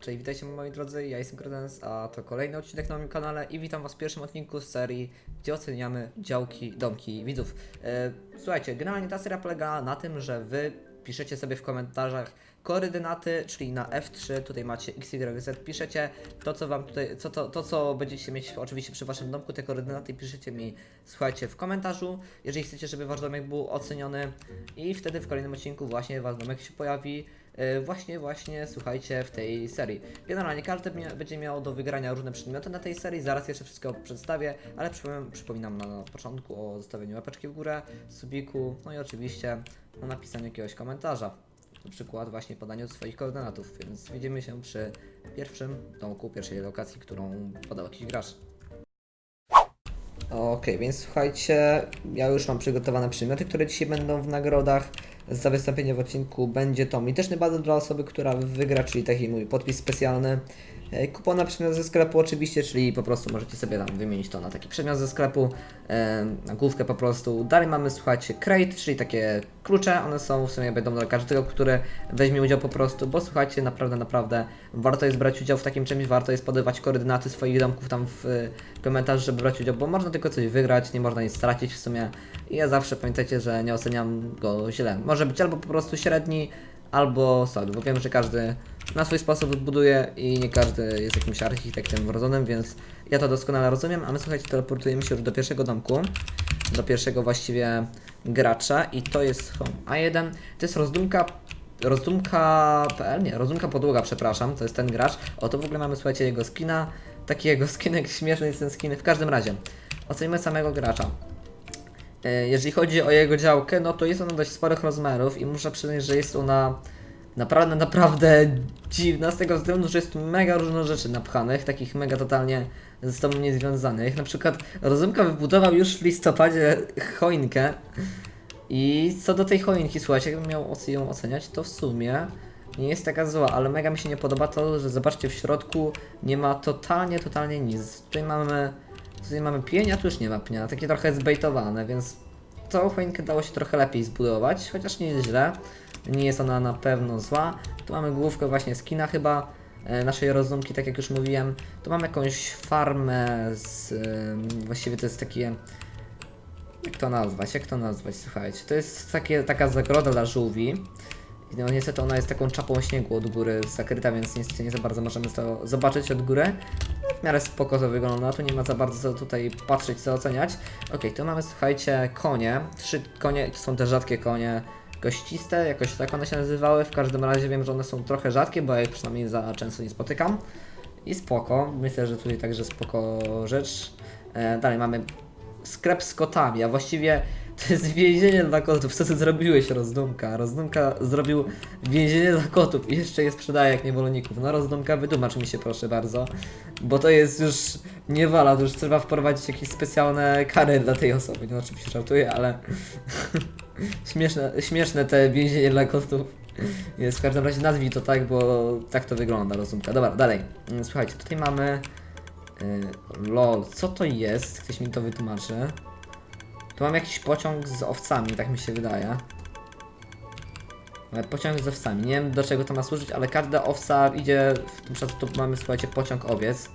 Cześć, witajcie moi drodzy, ja jestem Kredens, a to kolejny odcinek na moim kanale i witam was w pierwszym odcinku z serii, gdzie oceniamy działki, domki widzów. E, słuchajcie, generalnie ta seria polega na tym, że wy piszecie sobie w komentarzach koordynaty, czyli na F3, tutaj macie X, Y, Z, piszecie to, co wam tutaj, co, to, to, co będziecie mieć oczywiście przy waszym domku, te koordynaty piszecie mi, słuchajcie, w komentarzu, jeżeli chcecie, żeby wasz domek był oceniony i wtedy w kolejnym odcinku właśnie wasz domek się pojawi, właśnie, właśnie, słuchajcie, w tej serii. Generalnie każdy będzie miał do wygrania różne przedmioty na tej serii, zaraz jeszcze wszystko przedstawię, ale przypominam na, początku o zostawieniu łapeczki w górę, subiku, no i oczywiście o napisaniu jakiegoś komentarza. Na przykład właśnie podaniu swoich koordynatów, więc widzimy się przy pierwszym domku, pierwszej lokacji, którą podał jakiś gracz. Okej, więc słuchajcie, ja już mam przygotowane przedmioty, które dzisiaj będą w nagrodach. Za wystąpienie w odcinku będzie to mityczny badal dla osoby, która wygra, czyli taki mój podpis specjalny. E, Kupon na przedmiot ze sklepu oczywiście, czyli po prostu możecie sobie tam wymienić to na taki przedmiot ze sklepu, e, na główkę po prostu. Dalej mamy, słuchajcie, crate, czyli takie klucze, one są w sumie będą dla każdego, który weźmie udział po prostu, bo słuchajcie, naprawdę, naprawdę warto jest brać udział w takim czymś, warto jest podawać koordynaty swoich domków tam w e, komentarzu, żeby brać udział, bo można tylko coś wygrać, nie można nic stracić w sumie i ja zawsze pamiętajcie, że nie oceniam go źle. Może być albo po prostu średni, albo słaby, bo wiem, że każdy na swój sposób buduje i nie każdy jest jakimś architektem wrodzonym, więc ja to doskonale rozumiem, a my słuchajcie, teleportujemy się już do pierwszego domku, do pierwszego właściwie gracza i to jest Home A1, to jest rozdumka rozdumka.pl, nie, rozdumka podłoga, przepraszam, to jest ten gracz. O, to w ogóle mamy, słuchajcie, jego skina, taki jego skinek, śmieszny jest ten skin, w każdym razie. Ocenimy samego gracza. E, Jeżeli chodzi o jego działkę, no to jest ona dość sporych rozmiarów i muszę przyznać, że jest ona naprawdę, naprawdę dziwna z tego względu, że jest mega różno rzeczy napchanych, takich mega totalnie ze sobą niezwiązanych. Na przykład Rozumka wybudował już w listopadzie choinkę i co do tej choinki, słuchajcie, jakbym miał ją oceniać, to w sumie nie jest taka zła, ale mega mi się nie podoba to, że zobaczcie w środku nie ma totalnie, totalnie nic. Tutaj mamy, tutaj mamy pień, a tu już nie ma pnia, takie trochę zbejtowane, więc tą choinkę dało się trochę lepiej zbudować, chociaż nie jest źle. Nie jest ona na pewno zła. Tu mamy główkę właśnie skina chyba e, naszej rozumki, tak jak już mówiłem. Tu mamy jakąś farmę z... właściwie to jest takie... Jak to nazwać? Jak to nazwać? Słuchajcie, to jest takie, taka zagroda dla żółwi. I No niestety ona jest taką czapą śniegu od góry zakryta, więc niestety nie za bardzo możemy to zobaczyć od góry. No, w miarę spoko to wygląda, tu nie ma za bardzo co tutaj patrzeć, co oceniać. Okej, tu mamy, słuchajcie, konie. Trzy konie, to są te rzadkie konie gościste, jakoś tak one się nazywały. W każdym razie wiem, że one są trochę rzadkie, bo ja ich przynajmniej za często nie spotykam. I spoko, myślę, że tutaj także spoko rzecz. E, dalej mamy sklep z kotami, a właściwie to jest więzienie dla kotów. Co ty zrobiłeś, Rozdumka? Rozdumka zrobił więzienie dla kotów i jeszcze je sprzedaje jak niewolników. No Rozdumka, wytłumacz mi się proszę bardzo, bo to jest już nie wala, to już trzeba wprowadzić jakieś specjalne kary dla tej osoby. No oczywiście żartuję, ale śmieszne, śmieszne te więzienie dla kotów. Jest w każdym razie nazwij to tak, bo tak to wygląda, Rozdumka. Dobra, dalej. Słuchajcie, tutaj mamy... y, lol, co to jest? Ktoś mi to wytłumaczy. Tu mam jakiś pociąg z owcami, tak mi się wydaje. Pociąg z owcami. Nie wiem do czego to ma służyć, ale każda owca idzie. W tym przypadku tu mamy, słuchajcie, pociąg owiec.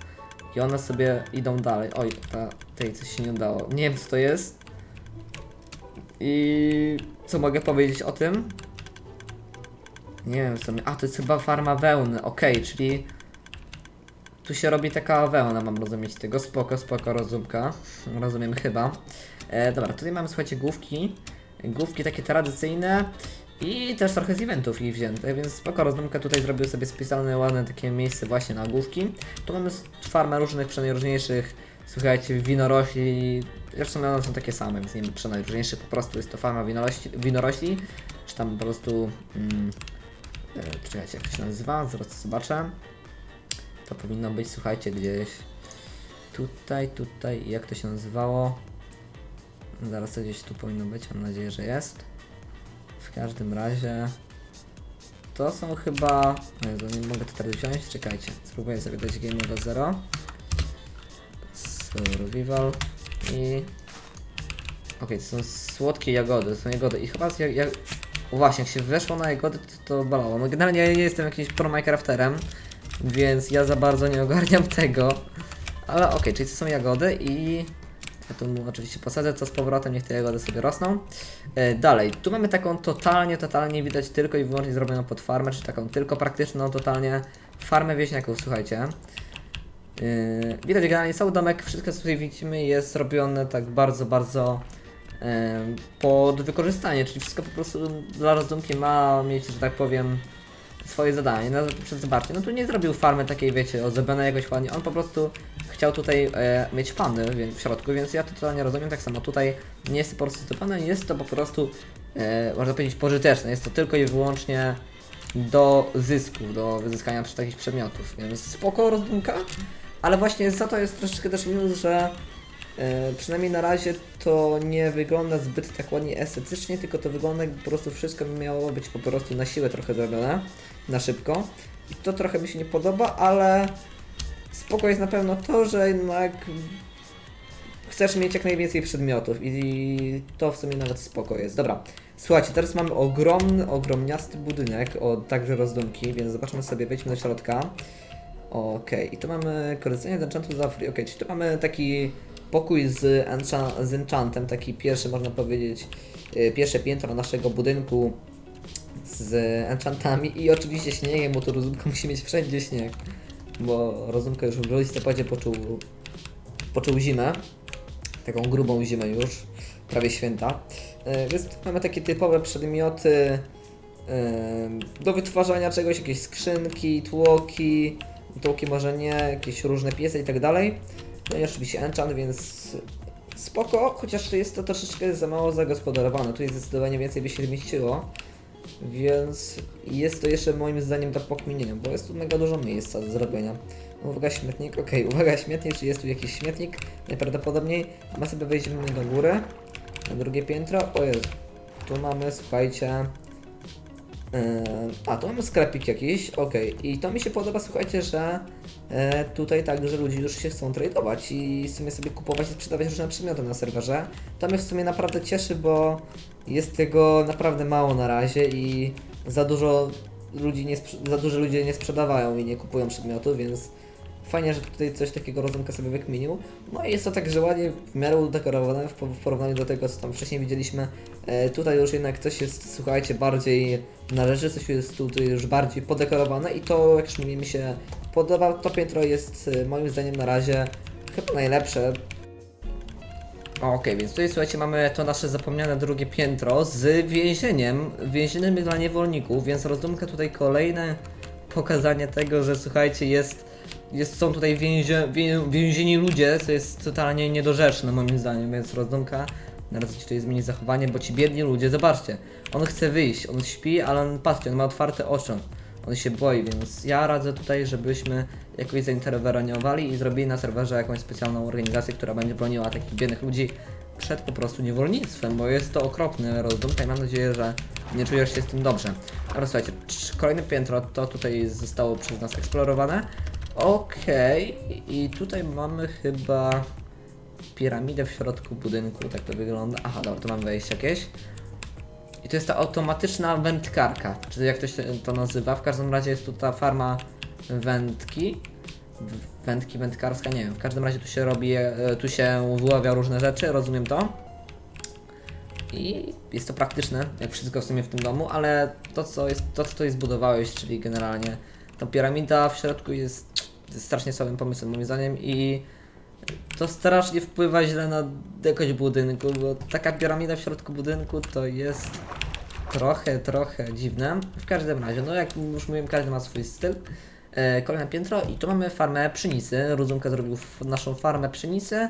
I one sobie idą dalej. Oj, ta, tej coś się nie udało. Nie wiem co to jest. I co mogę powiedzieć o tym? Nie wiem w sumie. A, to jest chyba farma wełny. Okej, czyli tu się robi taka wełna, mam rozumieć tego. Spoko, spoko, rozumka. Rozumiem chyba. E, dobra, tutaj mamy, słuchajcie, główki. Główki takie tradycyjne. I też trochę z eventów ich wzięte, więc spoko, rozumka tutaj zrobił sobie specjalne, ładne takie miejsce właśnie na główki. Tu mamy farmę różnych, przenajróżniejszych, słuchajcie, winorośli. Zresztą one są takie same, więc nie wiem, przenajróżniejszych, po prostu jest to farma winorośli, winorośli czy tam po prostu... Mm, e, czekajcie, jak to się nazywa? Zaraz to zobaczę. To powinno być, słuchajcie, gdzieś tutaj, tutaj, jak to się nazywało? Zaraz to gdzieś tu powinno być, mam nadzieję, że jest. W każdym razie to są chyba... O Jezu, nie mogę to teraz wziąć, czekajcie. Spróbuję sobie dać Game Mode 0. Survival i... Okej, to są słodkie jagody, to są jagody i chyba z ja, ja... O właśnie, jak się weszło na jagody, to to bolało. No generalnie ja nie jestem jakimś pro Minecrafterem, więc ja za bardzo nie ogarniam tego. Ale okej, czyli to są jagody i ja tu oczywiście posadzę to z powrotem, niech te jagody sobie rosną. E, dalej, tu mamy taką totalnie, totalnie widać tylko i wyłącznie zrobioną pod farmę, czy taką tylko praktyczną totalnie farmę wieśniaków, słuchajcie. Yy, widać generalnie cały domek, wszystko co tutaj widzimy jest zrobione tak bardzo, bardzo yy, pod wykorzystanie, czyli wszystko po prostu dla rozdumki ma mieć, że tak powiem, swoje zadanie. No, zobaczcie, no tu nie zrobił farmy takiej, wiecie, ozdobione jakoś ładnie, on po prostu chciał tutaj e, mieć więc, w środku, więc ja to totalnie rozumiem, tak samo tutaj nie jest to po prostu zdobione, jest to po prostu, e, można powiedzieć, pożyteczne, jest to tylko i wyłącznie do zysków, do wyzyskania takich przedmiotów, więc spoko rozdumka, ale właśnie za to jest troszeczkę też minus, że e, przynajmniej na razie to nie wygląda zbyt tak ładnie estetycznie, tylko to wygląda jakby po prostu wszystko miało być po prostu na siłę trochę zrobione, na szybko. I to trochę mi się nie podoba, ale spoko jest na pewno to, że jednak chcesz mieć jak najwięcej przedmiotów i to w sumie nawet spoko jest. Dobra, słuchajcie, teraz mamy ogromny, ogromniasty budynek o także rozdumki, więc zobaczmy sobie, wejdźmy do środka. Okej, i tu mamy korzystanie z enchantu za free. Okej, czyli tu mamy taki pokój z, encha- z enchantem, taki pierwszy można powiedzieć, y, pierwsze piętro naszego budynku z enchantami i oczywiście śniegiem, bo tu rozumka musi mieć wszędzie śnieg, bo rozumka już w listopadzie poczuł, poczuł zimę, taką grubą zimę już, prawie święta. Y, Więc mamy takie typowe przedmioty y, do wytwarzania czegoś, jakieś skrzynki, tłoki, tłoki może nie, jakieś różne piece i tak dalej. No i oczywiście enchant, więc spoko, chociaż to jest to troszeczkę za mało zagospodarowane. Tu jest zdecydowanie więcej by się zmieściło. Więc jest to jeszcze moim zdaniem do pokminienia, bo jest tu mega dużo miejsca do zrobienia. Uwaga śmietnik, okej, uwaga śmietnik, czy jest tu jakiś śmietnik? Najprawdopodobniej, my sobie wejdziemy do góry, na drugie piętro, o Jezu, tu mamy, słuchajcie, a, tu mamy sklepik jakiś, okej, i to mi się podoba, słuchajcie, że e, tutaj także ludzie już się chcą tradeować i w sumie sobie kupować i sprzedawać różne przedmioty na serwerze. To mnie w sumie naprawdę cieszy, bo jest tego naprawdę mało na razie i za dużo ludzi nie, za dużo ludzie nie sprzedawają i nie kupują przedmiotów, więc fajnie, że tutaj coś takiego rozumka sobie wykminił. No i jest to także ładnie w miarę udekorowane w, po- w porównaniu do tego, co tam wcześniej widzieliśmy. E, tutaj już jednak coś jest, słuchajcie, bardziej należy, coś jest tutaj już bardziej podekorowane i to, jak już mi się podoba, to piętro jest e, moim zdaniem na razie chyba najlepsze. Okej, więc tutaj słuchajcie, mamy to nasze zapomniane drugie piętro z więzieniem, więzieniem dla niewolników, więc rozdumka tutaj kolejne pokazanie tego, że słuchajcie, jest, jest są tutaj więzie, wię, więzieni ludzie, co jest totalnie niedorzeczne moim zdaniem, więc rozdumka Teraz ci tutaj zmieni zachowanie, bo ci biedni ludzie, zobaczcie, on chce wyjść, on śpi, ale on, patrzcie, on ma otwarte oczy, on się boi, więc ja radzę tutaj, żebyśmy jakoś zainterweniowali i zrobili na serwerze jakąś specjalną organizację, która będzie broniła takich biednych ludzi przed po prostu niewolnictwem, bo jest to okropny rozdum i mam nadzieję, że nie czujesz się z tym dobrze. Ale słuchajcie, kolejne piętro to tutaj zostało przez nas eksplorowane. Okej, i tutaj mamy chyba piramidę w środku budynku, tak to wygląda. Aha, dobra, tu mam wejście jakieś. I to jest ta automatyczna wędkarka, czy jak to się to nazywa. W każdym razie jest tu ta farma wędki. Wędki, wędkarska, nie wiem. W każdym razie tu się robi, e, tu się wyławia różne rzeczy, rozumiem to. I jest to praktyczne, jak wszystko w sumie w tym domu, ale to co jest, to co tutaj zbudowałeś, czyli generalnie ta piramida w środku jest strasznie słabym pomysłem moim zdaniem i to strasznie wpływa źle na jakość budynku, bo taka piramida w środku budynku to jest trochę, trochę dziwne. W każdym razie, no jak już mówiłem, każdy ma swój styl. E, kolejne piętro i tu mamy farmę pszenicy. Rozumka zrobił naszą farmę pszenicy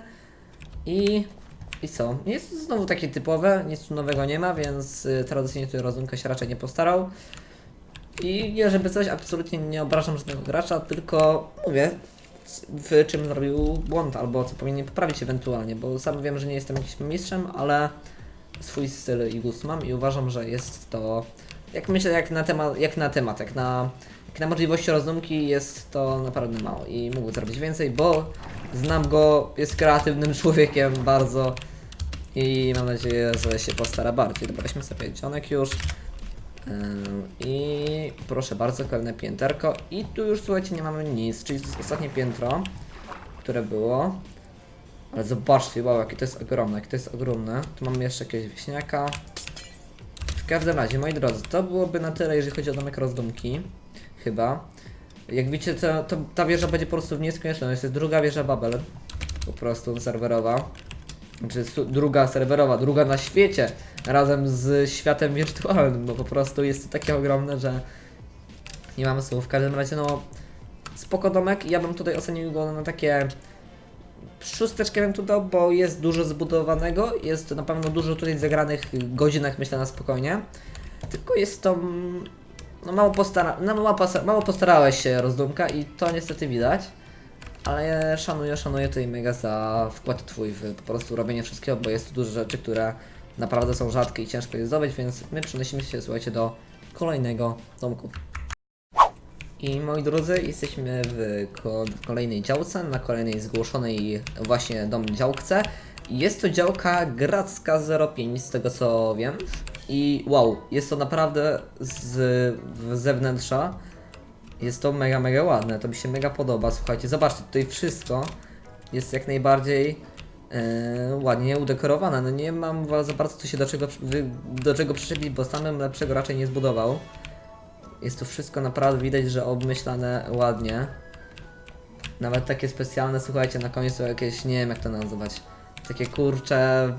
i... I co? Jest znowu takie typowe, nic nowego nie ma, więc y, tradycyjnie tutaj Rozumka się raczej nie postarał. I nie żeby coś, absolutnie nie obrażam żadnego gracza, tylko mówię, w czym zrobił błąd, albo co powinien poprawić ewentualnie, bo sam wiem, że nie jestem jakimś mistrzem, ale swój styl i gust mam i uważam, że jest to, jak myślę, jak na temat, jak na temat, jak na, jak na możliwości rozumki jest to naprawdę mało i mógłby zrobić więcej, bo znam go, jest kreatywnym człowiekiem bardzo i mam nadzieję, że się postara bardziej. Dobra, weźmy sobie dzionek już. I proszę bardzo, kolejne pięterko. I tu już słuchajcie, nie mamy nic, czyli ostatnie piętro, które było. Ale zobaczcie, wow, jakie to jest ogromne, jakie to jest ogromne. Tu mamy jeszcze jakiegoś wieśniaka. W każdym razie, moi drodzy, to byłoby na tyle, jeżeli chodzi o domek rozdumki. Chyba. Jak widzicie, to, to ta wieża będzie po prostu w nieskończoność. Jest druga wieża Babel. Po prostu serwerowa. Su- druga serwerowa, druga na świecie. Razem z światem wirtualnym, bo po prostu jest to takie ogromne, że nie mamy słów. W każdym razie, no, spoko domek. Ja bym tutaj ocenił go na takie szósteczkę bym tu dał, bo jest dużo zbudowanego, jest na pewno dużo tutaj zagranych godzinach, myślę na spokojnie. Tylko jest to mm, no mało, postara no, mało, mało postarałeś się rozdumka i to niestety widać. Ale szanuję, szanuję tutaj mega za wkład twój w po prostu robienie wszystkiego, bo jest tu dużo rzeczy, które naprawdę są rzadkie i ciężko je zdobyć, więc my przenosimy się, słuchajcie, do kolejnego domku. I moi drodzy, jesteśmy w ko- kolejnej działce, na kolejnej zgłoszonej właśnie dom działkce. Jest to działka Gracka 05 z tego co wiem. I wow, jest to naprawdę z, z zewnętrza. Jest to mega, mega ładne, to mi się mega podoba. Słuchajcie, zobaczcie, tutaj wszystko jest jak najbardziej e, ładnie udekorowane. No nie mam za bardzo tu się do czego, do czego przyczepić, bo samym lepszego raczej nie zbudował. Jest to wszystko naprawdę widać, że obmyślane ładnie. Nawet takie specjalne, słuchajcie, na koniec są jakieś, nie wiem jak to nazwać, takie kurcze,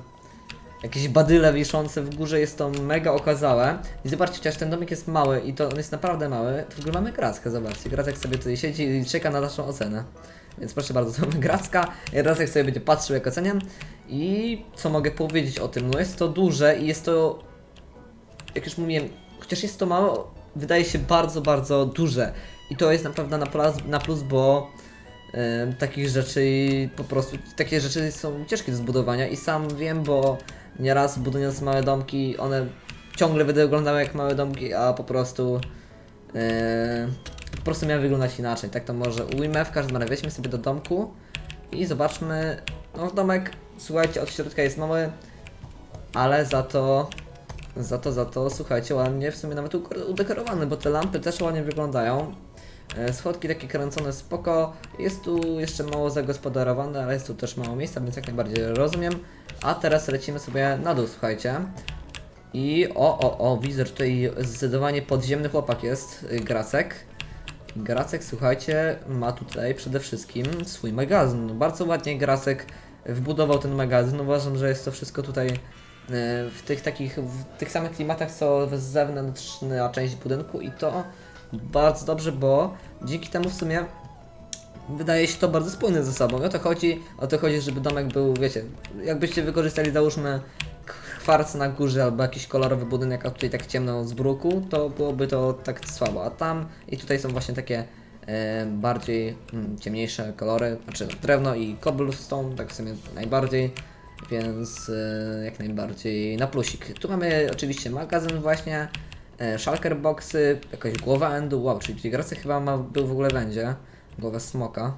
jakieś badyle wiszące w górze, jest to mega okazałe. I zobaczcie, chociaż ten domek jest mały i to on jest naprawdę mały, to w ogóle mamy Grackę, zobaczcie, Gracek sobie tutaj siedzi i czeka na naszą ocenę. Więc proszę bardzo, to mamy Gracka, Gracek sobie będzie patrzył jak oceniam. I co mogę powiedzieć o tym? No jest to duże i jest to jak już mówiłem, chociaż jest to małe, wydaje się bardzo, bardzo duże. I to jest naprawdę na plus, na plus bo takich rzeczy po prostu, takie rzeczy są ciężkie do zbudowania i sam wiem, bo nieraz budując małe domki, one ciągle wyglądały jak małe domki, a po prostu em, po prostu miały wyglądać inaczej. Tak to może ujmę. W każdym razie weźmy sobie do domku i zobaczmy. No domek, słuchajcie, od środka jest mały, ale za to za to, za to, słuchajcie, ładnie w sumie nawet udekorowany, bo te lampy też ładnie wyglądają. E, Schodki takie kręcone spoko. Jest tu jeszcze mało zagospodarowane, ale jest tu też mało miejsca, więc jak najbardziej rozumiem. A teraz lecimy sobie na dół, słuchajcie. I o, o, o, widzę, że tutaj zdecydowanie podziemny chłopak jest, y, Gracek. Gracek, słuchajcie, ma tutaj przede wszystkim swój magazyn. Bardzo ładnie Gracek wbudował ten magazyn. Uważam, że jest to wszystko tutaj e, w tych takich, w tych samych klimatach co zewnętrzna część budynku i to bardzo dobrze, bo dzięki temu w sumie wydaje się to bardzo spójne ze sobą. O to chodzi, o to chodzi, żeby domek był, wiecie, jakbyście wykorzystali załóżmy kwarc na górze albo jakiś kolorowy budynek, a tutaj tak ciemno z bruku, to byłoby to tak słabo. A tam i tutaj są właśnie takie e, bardziej mm, ciemniejsze kolory, znaczy drewno i cobblestone, tak w sumie najbardziej, więc e, jak najbardziej na plusik. Tu mamy oczywiście magazyn właśnie, shulker boxy, jakaś głowa endu, wow, czyli gracy chyba ma, był w ogóle będzie, głowę smoka.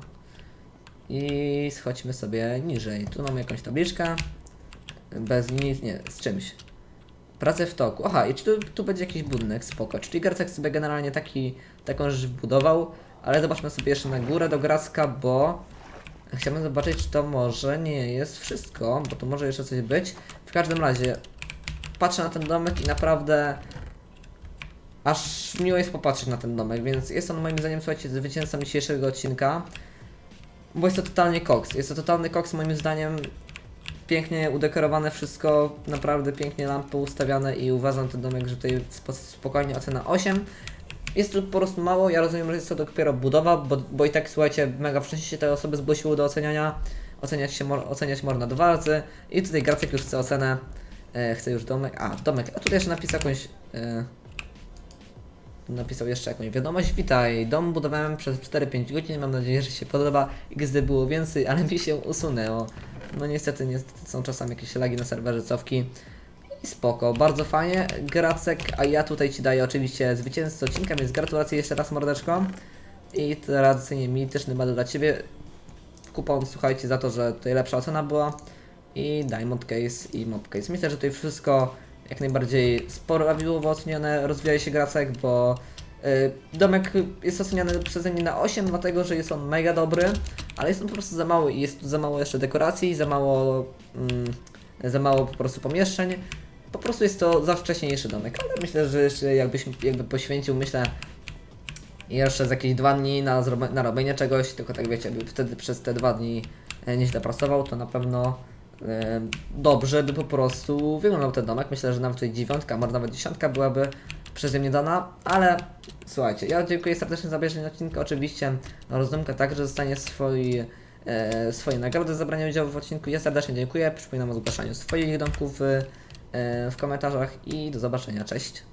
I schodźmy sobie niżej. Tu mamy jakąś tabliczkę. Bez nic, nie, z czymś. Pracę w toku. Aha, i tu, tu będzie jakiś budynek, spoko. Czyli Gracek sobie generalnie taki, taką rzecz budował, ale zobaczmy sobie jeszcze na górę do Gracka, bo chciałbym zobaczyć, czy to może nie jest wszystko, bo tu może jeszcze coś być. W każdym razie, patrzę na ten domek i naprawdę aż miło jest popatrzeć na ten domek, więc jest on moim zdaniem, słuchajcie, zwycięzcą dzisiejszego odcinka, bo jest to totalnie koks. Jest to totalny koks moim zdaniem, pięknie udekorowane wszystko, naprawdę pięknie lampy ustawiane i uważam ten domek, że tutaj spo, spokojnie ocena 8. Jest tu po prostu mało, ja rozumiem, że jest to dopiero budowa, bo, bo i tak słuchajcie, mega wcześniej się te osoby zgłosiły do oceniania. Oceniać się mo- oceniać można dwa razy i tutaj Gracek już chce ocenę, e, chce już domek, a domek, a tutaj jeszcze napisał jakąś, e, napisał jeszcze jakąś wiadomość, witaj, dom budowałem przez 4-5 godzin, mam nadzieję, że się podoba, XD było więcej, ale mi się usunęło. No niestety, niestety są czasami jakieś lagi na serwerze, cofki. I spoko, bardzo fajnie, Gracek, a ja tutaj Ci daję oczywiście zwycięzcę odcinka, więc gratulacje jeszcze raz mordeczko. I tradycyjnie mityczny medal dla Ciebie. Kupon, słuchajcie, za to, że tutaj lepsza ocena była. I Diamond Case i Mob Case. Myślę, że tutaj wszystko jak najbardziej sporo prawidłowo ocenione, rozwija się Gracek, bo y, domek jest oceniany przeze mnie na 8, dlatego że jest on mega dobry, ale jest on po prostu za mały i jest tu za mało jeszcze dekoracji, za mało, mm, za mało po prostu pomieszczeń. Po prostu jest to za wcześniejszy domek, ale myślę, że jeszcze jakbyś jakby poświęcił, myślę, jeszcze z jakieś dwa dni na, na robienie czegoś, tylko tak wiecie, by wtedy przez te dwa dni e, nieźle pracował, to na pewno dobrze by po prostu wyglądał ten domek. Myślę, że nawet tutaj dziewiątka, może nawet dziesiątka byłaby przeze mnie dana, ale słuchajcie, ja dziękuję serdecznie za obejrzenie odcinka. Oczywiście rozdumka także dostanie swój, e, swoje nagrody za zabranie udziału w odcinku. Ja serdecznie dziękuję, przypominam o zgłaszaniu swoich domków w, e, w komentarzach i do zobaczenia, cześć.